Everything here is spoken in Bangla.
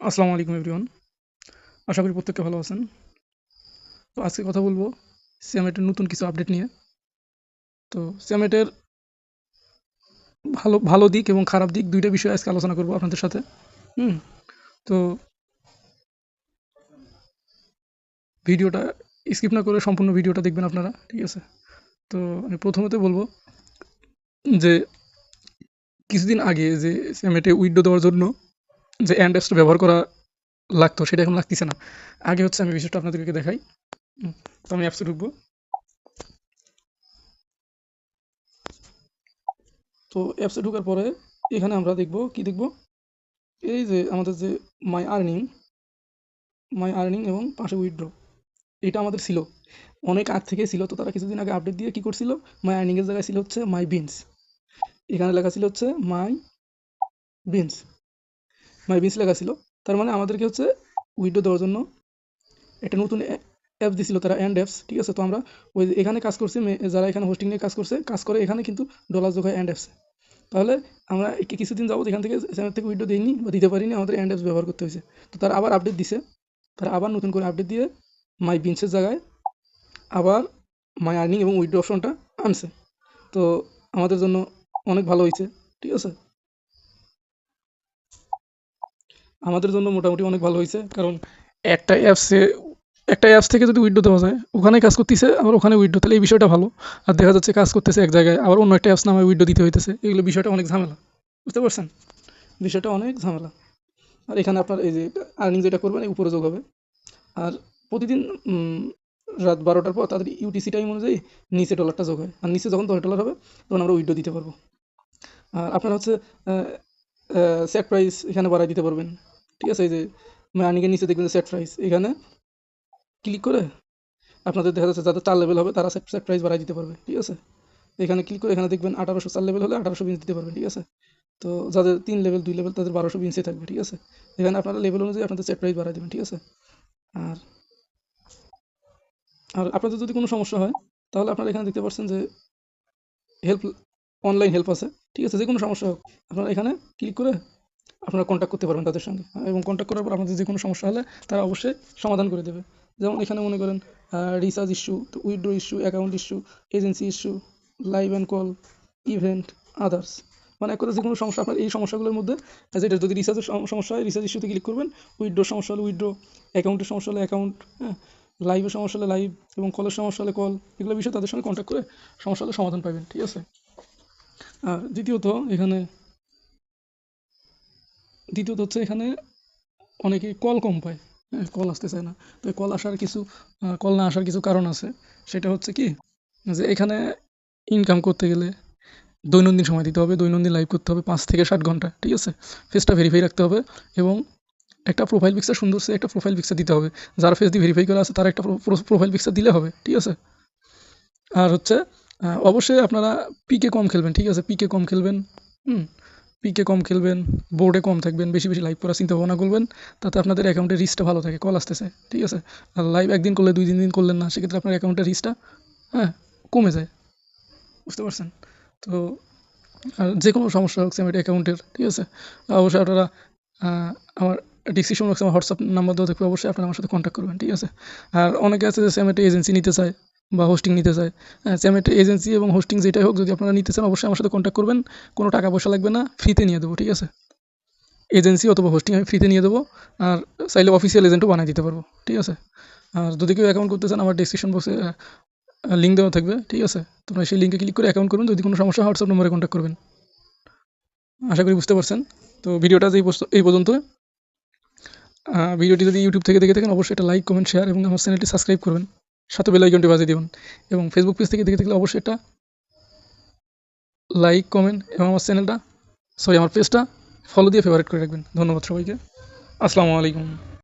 আসসালামু আলাইকুম এভরিওয়ান আশা করি প্রত্যেকে ভালো আছেন। তো আজকে কথা বলব সিয়ামেটের নতুন কিছু আপডেট নিয়ে। তো সিয়ামেটের ভালো ভালো দিক এবং খারাপ দিক দুইটা বিষয়ে আজকে আলোচনা করব আপনাদের সাথে। হুম? তো ভিডিওটা স্কিপ না করে সম্পূর্ণ ভিডিওটা দেখবেন আপনারা, ঠিক আছে? তো আমি প্রথমতে বলব যে কিছুদিন আগে যে সিয়ামেটে উইডো দেওয়ার জন্য যে অ্যান্ড অ্যাপসটা ব্যবহার করা লাগতো, সেটা এখন লাগতেছে না। আগে হচ্ছে আমি বিষয়টা আপনাদেরকে দেখাই। তো আমি অ্যাপসে ঢুকবো। তো অ্যাপসে ঢোকার পরে এখানে আমরা দেখব, কি দেখব? এই যে আমাদের যে মাই আর্নিং মাই আর্নিং এবং পাশে উইথড্র এটা আমাদের ছিল। অনেক আগ থেকে ছিল, তো তারা কিছুদিন আগে আপডেট দিয়ে কি করছিল? মাই আর্নিংয়ের জায়গায় ছিল হচ্ছে মাই বিনস এখানে লেখা ছিল হচ্ছে মাই বিনস মাই বিনস লেখা ছিল, তার মানে আমাদেরকে হচ্ছে উইডো দেওয়ার জন্য একটা নতুন অ্যাপ দিছিল তারা অ্যান্ড অ্যাপস ঠিক আছে? তো আমরা ওই এখানে কাজ করছি যারা এখানে হোস্টিং নিয়ে কাজ করছে, কাজ করে এখানে কিন্তু ডলার যোগ হয় অ্যান্ড অ্যাপসে তাহলে আমরা কিছুদিন যাব এখান থেকে সেখান থেকে উইডো দিইনি বা দিতে পারিনি, আমাদের অ্যান্ড অ্যাপস ব্যবহার করতে হয়েছে। তো তারা আবার আপডেট দিছে। তারা আবার নতুন করে আপডেট দিয়ে মাই বিনসের জায়গায় আবার মাই আর্নিং এবং উইডো অপশনটা আনছে। তো আমাদের জন্য অনেক ভালো হয়েছে, ঠিক আছে? আমাদের জন্য মোটামুটি অনেক ভালো হয়েছে। কারণ একটা অ্যাপসে একটা অ্যাপস থেকে যদি উইডো দেওয়া যায় ওখানে কাজ করতেছে, আবার ওখানে উইডো তাহলে এই বিষয়টা ভালো। আর দেখা যাচ্ছে কাজ করতেছে এক জায়গায়, আবার অন্য একটা অ্যাপস নামে উইডো দিতে হইতেছে। এগুলো বিষয়টা অনেক ঝামেলা। বুঝতে পারছেন? বিষয়টা অনেক ঝামেলা। আর এখানে আপনার এই যে আর্নিং যেটা করবেন উপরে যোগ হবে। আর প্রতিদিন রাত বারোটার পর তাদের ইউটিসি টাইম অনুযায়ী নিচে ডলারটা যোগ হয়। আর নিচে যখন দশ ডলার হবে, তখন আমরা উইডো দিতে পারব। আর আপনারা হচ্ছে সেট প্রাইস এখানে বাড়াই দিতে পারবেন। ঠিক আছে, এই যে আর্নিংয়ের নিচে দেখবেন সেট প্রাইস এখানে ক্লিক করে আপনাদের দেখা যাচ্ছে যাদের চার লেভেল হবে তারা সেট সেট প্রাইস বাড়াই দিতে পারবে, ঠিক আছে? এখানে ক্লিক করে এখানে দেখবেন আঠারোশো চার লেভেল হলে আঠারোশো বিঞ্চ দিতে পারবেন ঠিক আছে? তো যাদের তিন লেভেল দুই লেভেল তাদের বারোশো বিঞ্চে থাকবে, ঠিক আছে? এখানে আপনারা লেভেল অনুযায়ী আপনাদের সেট প্রাইস বাড়াই দেবেন, ঠিক আছে? আর আর আপনাদের যদি কোনো সমস্যা হয়, তাহলে আপনারা এখানে দেখতে পাচ্ছেন যে হেল্প অনলাইন হেল্প আছে, ঠিক আছে? যে কোনো সমস্যা হোক, আপনারা এখানে ক্লিক করে আপনারা কন্ট্যাক্ট করতে পারবেন তাদের সঙ্গে। এবং কন্ট্যাক্ট করার পর আপনাদের যে কোনো সমস্যা হলে তারা অবশ্যই সমাধান করে দেবে। যেমন এখানে মনে করেন recharge issue withdraw issue account issue agency issue live and call event others মানে এক কথা যে কোনো সমস্যা আপনার, এই সমস্যাগুলোর মধ্যে যেটা যদি রিচার্জের সমস্যা হয় রিচার্জ ইস্যুতে ক্লিক করবেন। উইথড্রোর সমস্যা হলে উইথড্রো অ্যাকাউন্টের সমস্যা হলে অ্যাকাউন্ট হ্যাঁ। লাইভের সমস্যা হলে লাইভ এবং কলের সমস্যা হলে কল এগুলো বিষয়ে তাদের সঙ্গে কন্ট্যাক্ট করে সমস্যা হলে সমাধান পাবেন, ঠিক আছে? আর দ্বিতীয়ত, এখানে দ্বিতীয়ত হচ্ছে এখানে অনেকে কল কম পায়। হ্যাঁ কল আসতে চায় না। তো কল আসার কিছু কল না আসার কিছু কারণ আছে। সেটা হচ্ছে কি, যে এখানে ইনকাম করতে গেলে দৈনন্দিন সময় দিতে হবে, দৈনন্দিন লাইভ করতে হবে পাঁচ থেকে ষাট ঘণ্টা, ঠিক আছে? ফেসটা ভেরিফাই রাখতে হবে এবং একটা প্রোফাইল পিকচার সুন্দর সে একটা প্রোফাইল পিকচার দিতে হবে। যার ফেস দিয়ে ভেরিফাই করা আছে, তার একটা প্রোফাইল পিকচার দিলে হবে, ঠিক আছে? আর হচ্ছে অবশ্যই আপনারা পিকে কম খেলবেন, ঠিক আছে? পিকে কম খেলবেন, হুম? পিকে কম খেলবেন বোর্ডে কম থাকবেন, বেশি বেশি লাইভ করার চিন্তা ভাবনা করবেন, তাতে আপনাদের অ্যাকাউন্টের রিচটা ভালো থাকে কল আসতেছে, ঠিক আছে? আর লাইভ একদিন করলে, দুই তিন দিন করলেন না, সেক্ষেত্রে আপনার অ্যাকাউন্টের রিচটা হ্যাঁ কমে যায়। বুঝতে পারছেন? তো, আর যে কোনো সমস্যা হোক সেমেট অ্যাকাউন্টের ঠিক আছে? অবশ্যই আপনারা আমার ডিসক্রিপশন বক্সে আমার হোয়াটসঅ্যাপ নাম্বার দেওয়া থাকবে, অবশ্যই আপনারা আমার সাথে কন্ট্যাক্ট করবেন, ঠিক আছে? আর অনেকে আছে যে সেমেটে এজেন্সি নিতে চায় বা হোস্টিং নিতে চায়। সেমেটে এজেন্সি এবং হোস্টিং যেটাই হোক যদি আপনারা নিতে চান, অবশ্যই আমার সাথে কন্ট্যাক্ট করবেন। কোনো টাকা পয়সা লাগবে না ফ্রিতে নিয়ে দেবো, ঠিক আছে? এজেন্সি অথবা হোস্টিং আমি ফ্রিতে নিয়ে দেবো আর চাইলে অফিসিয়াল এজেন্টও বানিয়ে দিতে পারব, ঠিক আছে? আর যদি কেউ অ্যাকাউন্ট করতে চান, আমার ডিসক্রিপশন বক্সে লিঙ্ক দেওয়া থাকবে, ঠিক আছে? তোমরা সেই লিঙ্কে ক্লিক করে অ্যাকাউন্ট করবেন। যদি কোনো সমস্যা হোয়াটসঅ্যাপ নম্বরে কন্ট্যাক্ট করবেন। আশা করি বুঝতে পারছেন। তো ভিডিওটা যে এই পর্যন্ত ভিডিওটি যদি ইউটিউব থেকে দেখে থাকেন, অবশ্যই এটা লাইক কমেন্ট শেয়ার এবং আমার চ্যানেলটি সাবস্ক্রাইব করবেন। সাথে বেল আইকনটি বাজিয়ে দেবেন। এবং ফেসবুক পেজ থেকে দেখে থাকলে অবশ্যই একটা লাইক কমেন্ট এবং আমার চ্যানেলটা সরি আমার পেজটা ফলো দিয়ে ফেভারিট করে রাখবেন। ধন্যবাদ সবাইকে। আসসালামু আলাইকুম।